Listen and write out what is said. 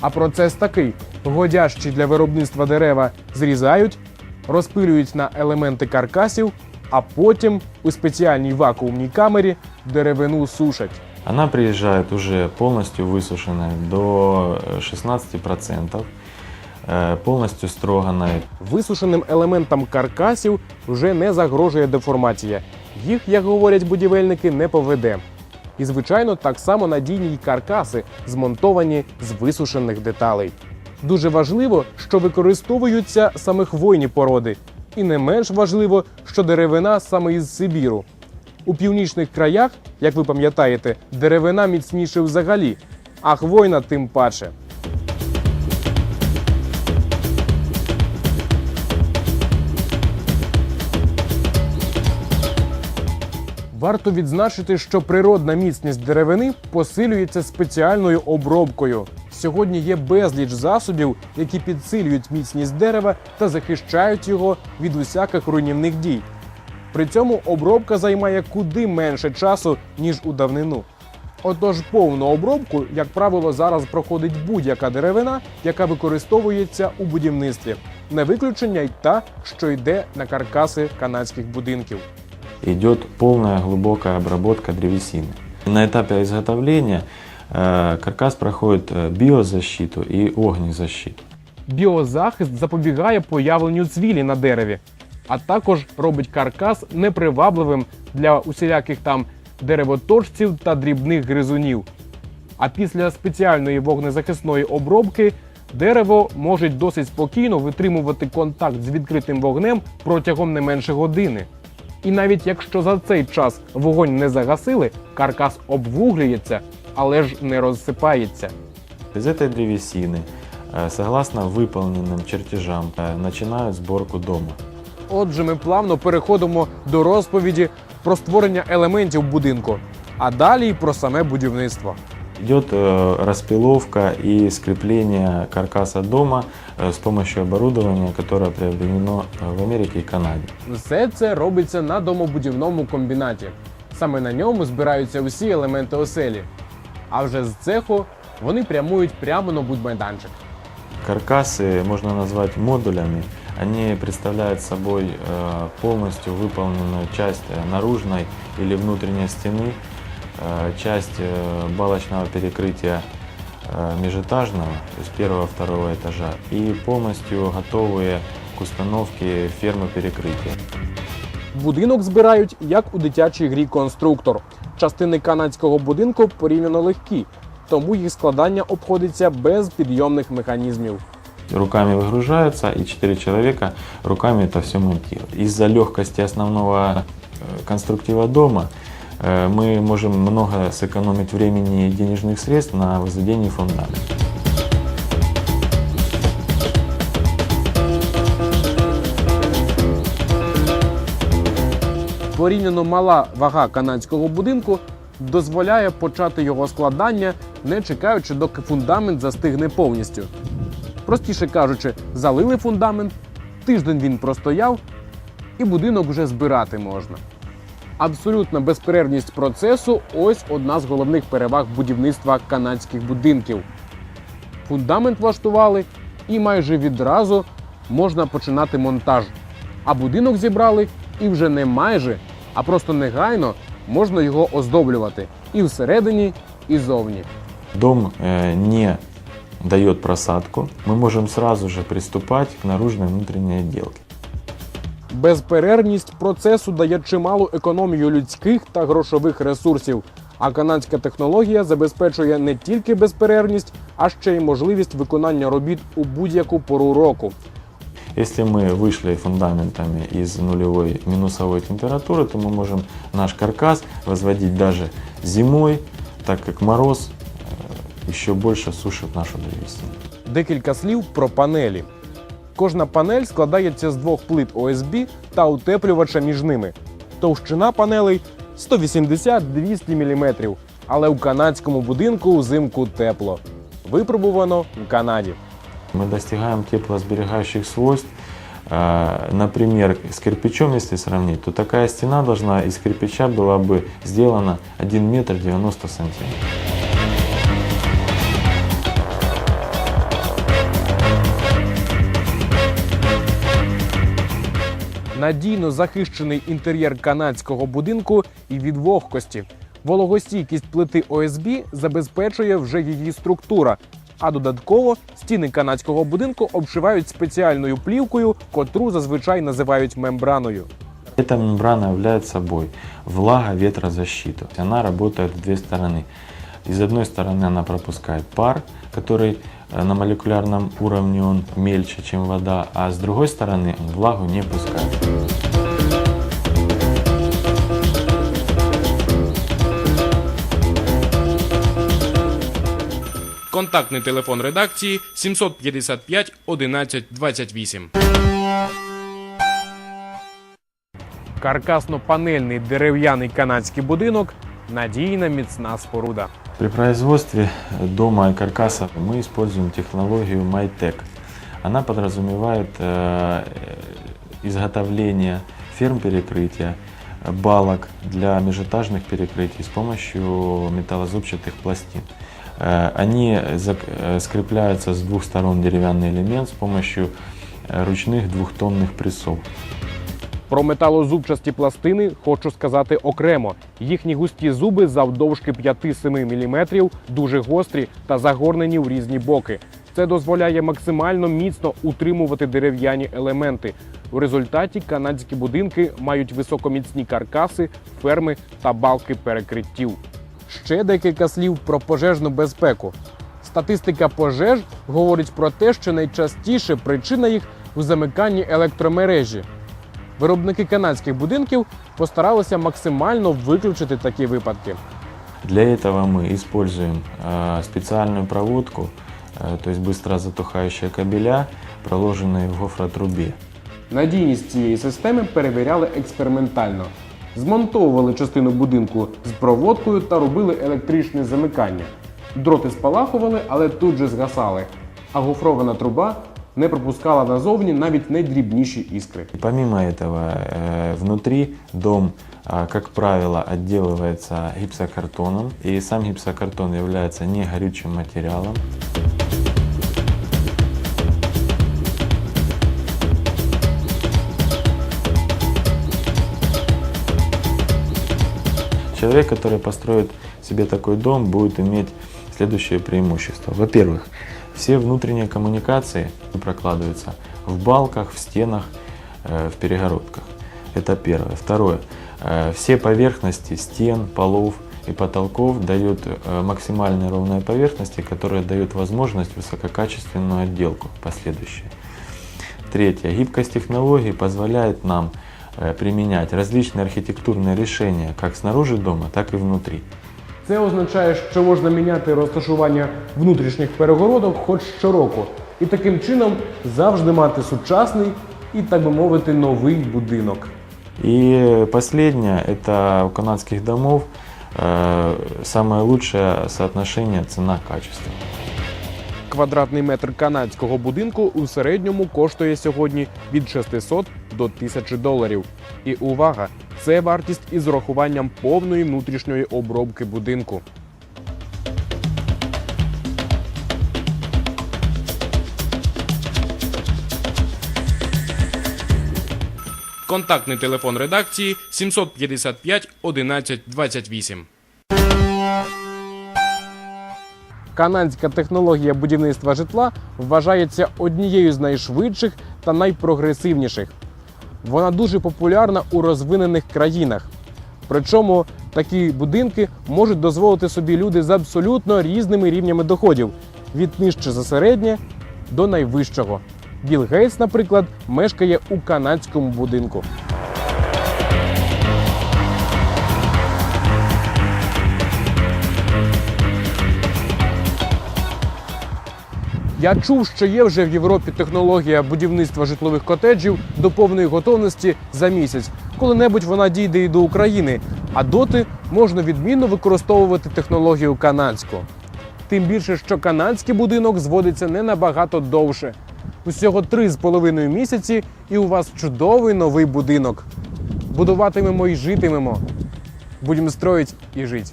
А процес такий: годящі для виробництва дерева зрізають, розпилюють на елементи каркасів, а потім у спеціальній вакуумній камері деревину сушать. Она приезжает уже полностью высушенной до э, 16%, э, полностью строганной. Висушеним елементам каркасів вже не загрожує деформація. Їх, як говорять будівельники, не поведе. І, звичайно, так само надійні й каркаси, змонтовані з висушених деталей. Дуже важливо, що використовуються саме хвойні породи, і не менш важливо, що деревина саме із Сибіру. У північних краях, як ви пам'ятаєте, деревина міцніше взагалі, а хвойна тим паче. Варто відзначити, що природна міцність деревини посилюється спеціальною обробкою. Сьогодні є безліч засобів, які підсилюють міцність дерева та захищають його від усяких руйнівних дій. При цьому обробка займає куди менше часу, ніж у давнину. Отож, повну обробку, як правило, зараз проходить будь-яка деревина, яка використовується у будівництві. Не виключення й та, що йде на каркаси канадських будинків Идет полная глубокая обработка древесины. На этапе изготовления э, каркас проходит э, биозащиту и огнезащиту. Біозахист запобігає появленню цвілі на дереві, а також робить каркас непривабливим для усіляких там деревоторжців та дрібних гризунів. А після спеціальної вогнезахисної обробки дерево може досить спокійно витримувати контакт з відкритим вогнем протягом не менше години. І навіть якщо за цей час вогонь не загасили, каркас обвуглюється, але ж не розсипається. Из этой древесины, э, согласно выполненным чертежам, э, начинают сборку дома. Отже, ми плавно переходимо до розповіді про створення елементів будинку, а далі й про саме будівництво. Идет э, распиловка и скрепление каркаса дома э, с помощью оборудования, которое приобретено э, в Америке и Канаде. Все це робиться на домобудівному комбінаті. Саме на ньому збираються усі елементи оселі. А вже з цеху вони прямують прямо на будмайданчик. Каркасы можно назвать модулями. Они представляют собой э, полностью выполненную часть э, наружной или внутренней стены, э, часть э, балочного перекрытия э, межэтажного, то есть первого второго этажа, и полностью готовые к установке фермы перекрытия. Будинок збирають як у дитячій грі конструктор. Частини канадського будинку порівняно легкі, тому їх складання обходиться без підйомних механізмів. Руками выгружаются, и четыре человека руками это все монтируют. Из-за легкости основного э, конструктива дома э, мы можем много сэкономить времени и денежных средств на возведении фундамента. Порівняно мала вага канадського будинку дозволяє почати його складання, не чекаючи, доки фундамент застигне повністю. Простіше кажучи, залили фундамент, тиждень він простояв, і будинок вже збирати можна. Абсолютна безперервність процесу ось одна з головних переваг будівництва канадських будинків. Фундамент влаштували, і майже відразу можна починати монтаж. А будинок зібрали і вже не майже, а просто негайно можна його оздоблювати і всередині, і зовні. Дом э, не дает просадку, мы можем сразу же приступать к наружной и внутренней. Безперервність процесу дає чималу економію людських та грошових ресурсів. А канадська технологія забезпечує не тільки безперервність, а ще й можливість виконання робіт у будь-яку пору року. Если мы вышли фундаментами из нулевой минусовой температуры, то мы можем наш каркас возводить даже зимой, так как мороз э, еще больше сушит нашу древесину. Декілька слів про панелі. Кожна панель складається з двох плит ОСБ та утеплювача між ними. Товщина панелей 180-200 мм. Але у канадському будинку взимку тепло. Випробувано в Канаді. Мы достигаем теплосберегающих свойств. Э, Например, с кирпичом, если сравнить, то такая стена должна из кирпича была бы сделана 1 метр 90 сантиметров. Надійно захищений інтер'єр канадського будинку і від вогкості. Вологостійкість плити ОСБ забезпечує вже її структура. А додатково стіни канадського будинку обшивають спеціальною плівкою, котру зазвичай називають мембраною. Эта мембрана является собой влага-ветрозащиту. Она работает в две стороны. Из одной стороны она пропускает пар, который э, на молекулярном уровне он мельче, чем вода, а с другой стороны он влагу не пускает. Контактний телефон редакції 755 11 28. Каркасно-панельний дерев'яний канадський будинок надійна міцна споруда. При производстве дома и каркаса мы используем технологию MyTech. Она подразумевает э, изготовление ферм перекрытия, балок для межэтажных перекрытий с помощью металлозубчатых пластин. Э, Они э, скрепляются с двух сторон деревянный элемент с помощью ручных двухтонных прессов. Про металозубчасті пластини хочу сказати окремо. Їхні густі зуби завдовжки 5-7 мм, дуже гострі та загорнені в різні боки. Це дозволяє максимально міцно утримувати дерев'яні елементи. У результаті канадські будинки мають високоміцні каркаси, ферми та балки перекриттів. Ще декілька слів про пожежну безпеку. Статистика пожеж говорить про те, що найчастіше причина їх у замиканні електромережі. Виробники канадських будинків постаралися максимально виключити такі випадки. Для этого мы используем э, специальную проводку, э, то есть быстро затухающие кабеля, проложенные в гофротрубе. Надійність цієї системи перевіряли експериментально. Змонтовували частину будинку з проводкою та робили електричне замикання. Дроти спалахували, але тут же згасали. А гофрована труба не пропускала назовні навіть найдрібніші іскри. И помимо этого, э, внутри дом, а, как правило, отделывается гипсокартоном, и сам гипсокартон является не горючим материалом. Человек, который построит себе такой дом, будет иметь следующее преимущество. Во-первых, все внутренние коммуникации прокладываются в балках, в стенах, э, в перегородках. Это первое. Второе. Э, Все поверхности стен, полов и потолков дают э, максимально ровные поверхности, которые дают возможность высококачественную отделку последующую. Третье. Гибкость технологий позволяет нам применять различные архитектурные решения как снаружи дома, так и внутри. Це означає, що можна міняти розташування внутрішніх перегородок хоч щороку, і таким чином завжди мати сучасний і, так би мовити, новий будинок. Последнее, это у канадских домов самое лучшее соотношение цена-качество. Квадратний метр канадського будинку у середньому коштує сьогодні від 600 до 1000 доларів. І увага! Це вартість із урахуванням повної внутрішньої обробки будинку. Контактний телефон редакції 755 11 28. Канадська технологія будівництва житла вважається однією з найшвидших та найпрогресивніших. Вона дуже популярна у розвинених країнах. Причому такі будинки можуть дозволити собі люди з абсолютно різними рівнями доходів від нижче за середнє до найвищого. Білл Гейтс, наприклад, мешкає у канадському будинку. Я чув, що є вже в Європі технологія будівництва житлових котеджів до повної готовності за місяць. Коли-небудь вона дійде і до України, а доти можна відмінно використовувати технологію канадську. Тим більше, що канадський будинок зводиться не набагато довше. Усього три з половиною місяці, і у вас чудовий новий будинок. Будуватимемо і житимемо. Будемо строїть і жити.